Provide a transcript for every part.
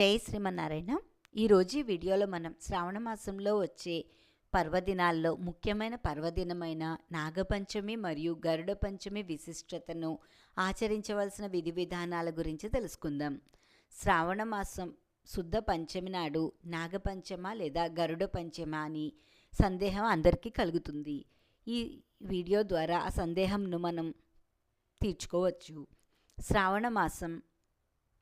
జై శ్రీమన్నారాయణ. ఈరోజు ఈ వీడియోలో మనం శ్రావణ మాసంలో వచ్చే పర్వదినాల్లో ముఖ్యమైన పర్వదినమైన నాగపంచమి మరియు గరుడ పంచమి విశిష్టతను ఆచరించవలసిన విధి విధానాల గురించి తెలుసుకుందాం. శ్రావణ మాసం శుద్ధ పంచమి నాడు నాగపంచమ లేదా గరుడ పంచమ అని సందేహం అందరికీ కలుగుతుంది. ఈ వీడియో ద్వారా ఆ సందేహంను మనం తీర్చుకోవచ్చు. శ్రావణ మాసం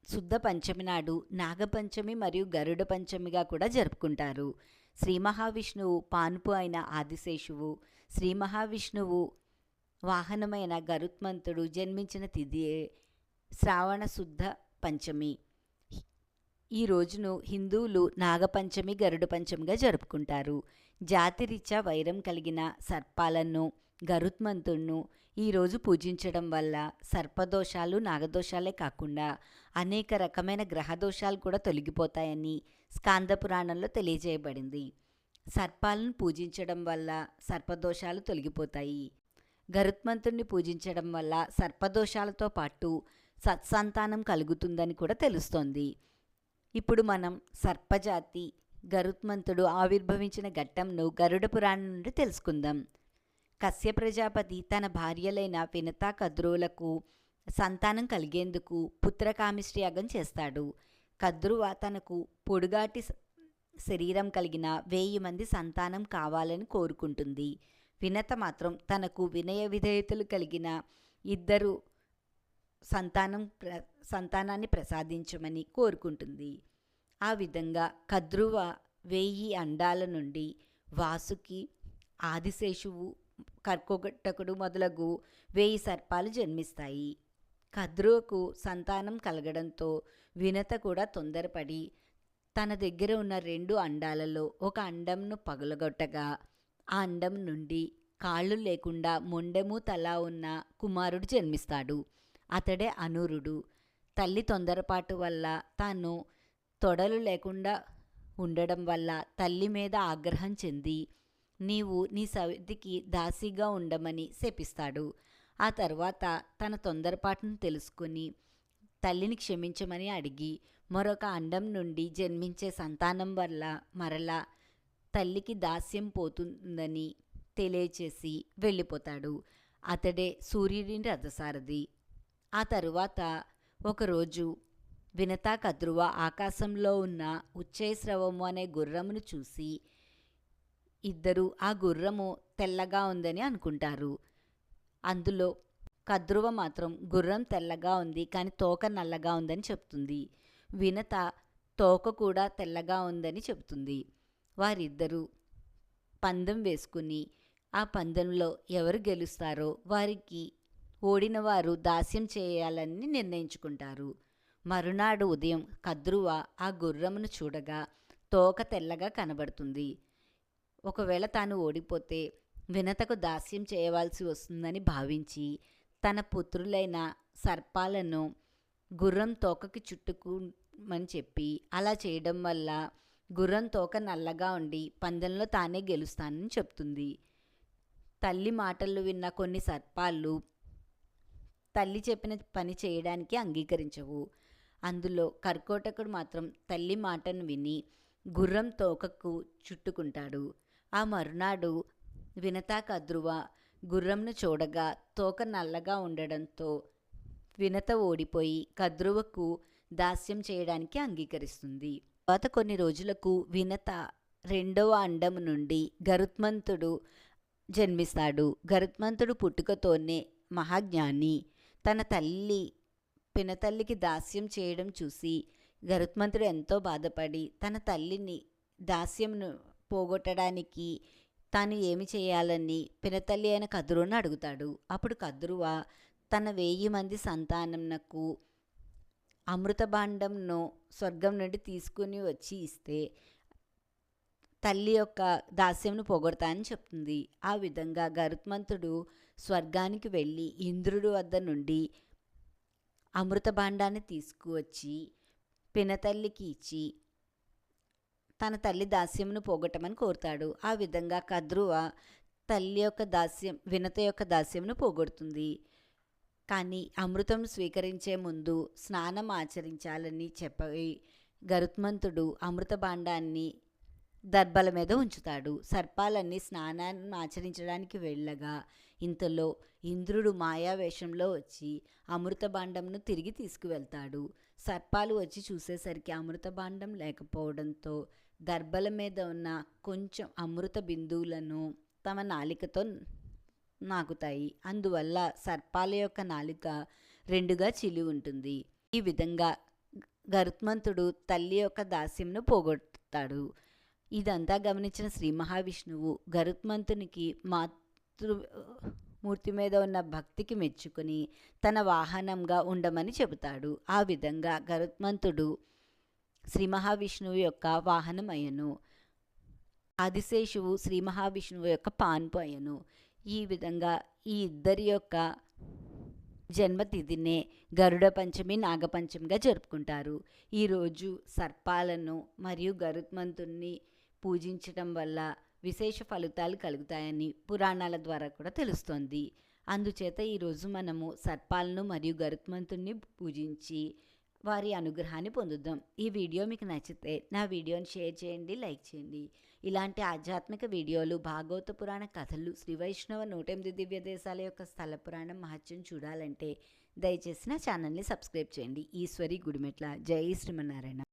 శుద్ధ పంచమి నాడు నాగపంచమి మరియు గరుడ పంచమిగా కూడా జరుపుకుంటారు. శ్రీ మహావిష్ణువు పానుపు అయిన ఆదిశేషువు శ్రీ మహావిష్ణువు వాహనమైన గరుత్మంతుడు జన్మించిన తిథియే శ్రావణ శుద్ధ పంచమి. ఈ రోజును హిందువులు నాగపంచమి గరుడ పంచమిగా జరుపుకుంటారు. జాతిరీత్యా వైరం కలిగిన సర్పాలను గరుత్మంతుణ్ణు ఈరోజు పూజించడం వల్ల సర్పదోషాలు నాగదోషాలే కాకుండా అనేక రకమైన గ్రహదోషాలు కూడా తొలగిపోతాయని స్కాంద పురాణంలో తెలియజేయబడింది. సర్పాలను పూజించడం వల్ల సర్పదోషాలు తొలగిపోతాయి. గరుత్మంతుణ్ణి పూజించడం వల్ల సర్పదోషాలతో పాటు సత్సంతానం కలుగుతుందని కూడా తెలుస్తోంది. ఇప్పుడు మనం సర్పజాతి గరుత్మంతుడు ఆవిర్భవించిన ఘట్టంను గరుడ పురాణం నుండి తెలుసుకుందాం. కశ్య ప్రజాపతి తన భార్యలైన వినత కద్రువులకు సంతానం కలిగేందుకు పుత్రకామిష్టి యాగం చేస్తాడు. కద్రువ తనకు పొడుగాటి శరీరం కలిగిన వెయ్యి మంది సంతానం కావాలని కోరుకుంటుంది. వినత మాత్రం తనకు వినయ విధేయతలు కలిగిన ఇద్దరు సంతానం ప్ర సంతానాన్ని ప్రసాదించమని కోరుకుంటుంది. ఆ విధంగా కద్రువ వెయ్యి అండాల నుండి వాసుకి ఆదిశేషువు కర్కోటకుడు మొదలగు వేయి సర్పాలు జన్మిస్తాయి. కద్రువకు సంతానం కలగడంతో వినత కూడా తొందరపడి తన దగ్గర ఉన్న రెండు అండాలలో ఒక అండంను పగులగొట్టగా ఆ అండం నుండి కాళ్ళు లేకుండా మొండెము తలా ఉన్న కుమారుడు జన్మిస్తాడు. అతడే అనూరుడు. తల్లి తొందరపాటు వల్ల తాను తొడలు లేకుండా ఉండడం వల్ల తల్లి మీద ఆగ్రహం చెంది నీవు నీ సవితికి దాసిగా ఉండమని శపిస్తాడు. ఆ తర్వాత తన తొందరపాటును తెలుసుకుని తల్లిని క్షమించమని అడిగి మరొక అండం నుండి జన్మించే సంతానం వల్ల మరలా తల్లికి దాస్యం పోతుందని తెలియచేసి వెళ్ళిపోతాడు. అతడే సూర్యుడిని రథసారథి. ఆ తరువాత ఒకరోజు వినతా కద్రువ ఆకాశంలో ఉన్న ఉచ్చైస్రవము అనే గుర్రమును చూసి ఇద్దరు ఆ గుర్రము తెల్లగా ఉందని అనుకుంటారు. అందులో కద్రువ మాత్రం గుర్రం తెల్లగా ఉంది కానీ తోక నల్లగా ఉందని చెప్తుంది. వినత తోక కూడా తెల్లగా ఉందని చెప్తుంది. వారిద్దరూ పందెం వేసుకుని ఆ పందెంలో ఎవరు గెలుస్తారో వారికి ఓడిన వారు దాస్యం చేయాలని నిర్ణయించుకుంటారు. మరునాడు ఉదయం కద్రువ ఆ గుర్రమును చూడగా తోక తెల్లగా కనబడుతుంది. ఒకవేళ తాను ఓడిపోతే వినతకు దాస్యం చేయవలసి వస్తుందని భావించి తన పుత్రులైన సర్పాలను గుర్రం తోకకి చుట్టుకోమని చెప్పి అలా చేయడం వల్ల గుర్రం తోక నల్లగా ఉండి పందెంలో తానే గెలుస్తానని చెప్తుంది. తల్లి మాటలు విన్న కొన్ని సర్పాలు తల్లి చెప్పిన పని చేయడానికి అంగీకరించవు. అందులో కర్కోటకుడు మాత్రం తల్లి మాటను విని గుర్రం తోకకు చుట్టుకుంటాడు. ఆ మరునాడు వినతా కద్రువ గుర్రంను చూడగా తోక నల్లగా ఉండడంతో వినత ఓడిపోయి కద్రువకు దాస్యం చేయడానికి అంగీకరిస్తుంది. తర్వాత కొన్ని రోజులకు వినత రెండవ అండం నుండి గరుత్మంతుడు జన్మిస్తాడు. గరుత్మంతుడు పుట్టుకతోనే మహాజ్ఞాని. తన తల్లి పినతల్లికి దాస్యం చేయడం చూసి గరుత్మంతుడు ఎంతో బాధపడి తన తల్లిని దాస్యంను పోగొట్టడానికి తాను ఏమి చేయాలని పినతల్లి అయిన కదురును అడుగుతాడు. అప్పుడు కదురువ తన వెయ్యి మంది సంతానంనకు అమృతభాండంను స్వర్గం నుండి తీసుకుని వచ్చి ఇస్తే తల్లి యొక్క దాస్యంను పోగొడతా అని చెప్తుంది. ఆ విధంగా గరుత్మంతుడు స్వర్గానికి వెళ్ళి ఇంద్రుడి వద్ద నుండి అమృతభాండాన్ని తీసుకువచ్చి పినతల్లికి ఇచ్చి తన తల్లి దాస్యంను పోగొట్టమని కోరుతాడు. ఆ విధంగా కద్రువ తల్లి యొక్క దాస్యం వినత యొక్క దాస్యంను పోగొడుతుంది. కానీ అమృతం స్వీకరించే ముందు స్నానం ఆచరించాలని చెప్పి గరుత్మంతుడు అమృత భాండాన్ని దర్భల మీద ఉంచుతాడు. సర్పాలన్నీ స్నానాన్ని ఆచరించడానికి వెళ్ళగా ఇంతలో ఇంద్రుడు మాయావేషంలో వచ్చి అమృత భాండంను తిరిగి తీసుకువెళ్తాడు. సర్పాలు వచ్చి చూసేసరికి అమృత భాండం లేకపోవడంతో దర్భల మీద ఉన్న కొంచెం అమృత బిందువులను తమ నాలికతో నాకుతాయి. అందువల్ల సర్పాల యొక్క నాలిక రెండుగా చిలి ఉంటుంది. ఈ విధంగా గరుత్మంతుడు తల్లి యొక్క దాస్యంను పోగొడతాడు. ఇదంతా గమనించిన శ్రీ మహావిష్ణువు గరుత్మంతునికి మాతృ మూర్తి మీద ఉన్న భక్తికి మెచ్చుకొని తన వాహనంగా ఉండమని చెబుతాడు. ఆ విధంగా గరుత్మంతుడు శ్రీ మహావిష్ణువు యొక్క వాహనమయ్యను. ఆదిశేషువు శ్రీ మహావిష్ణువు యొక్క పాన్పు అయ్యను. ఈ విధంగా ఈ ఇద్దరి యొక్క జన్మతిథినే గరుడ పంచమి నాగపంచమిగా జరుపుకుంటారు. ఈరోజు సర్పాలను మరియు గరుత్మంతుణ్ణి పూజించటం వల్ల విశేష ఫలితాలు కలుగుతాయని పురాణాల ద్వారా కూడా తెలుస్తోంది. అందుచేత ఈరోజు మనము సర్పాలను మరియు గరుత్మంతుణ్ణి పూజించి వారి అనుగ్రహాన్ని పొందుద్దాం ఈ వీడియో మీకు నచ్చితే నా వీడియోని షేర్ చేయండి లైక్ చేయండి. ఇలాంటి ఆధ్యాత్మిక వీడియోలు భాగవత పురాణ కథలు శ్రీ వైష్ణవ నూట ఎనిమిది దివ్య దేశాల యొక్క స్థల పురాణం మహత్యం చూడాలంటే దయచేసి నా ఛానల్ని సబ్స్క్రైబ్ చేయండి. ఈశ్వరి గుడిమెట్ల. జై శ్రీమన్నారాయణ.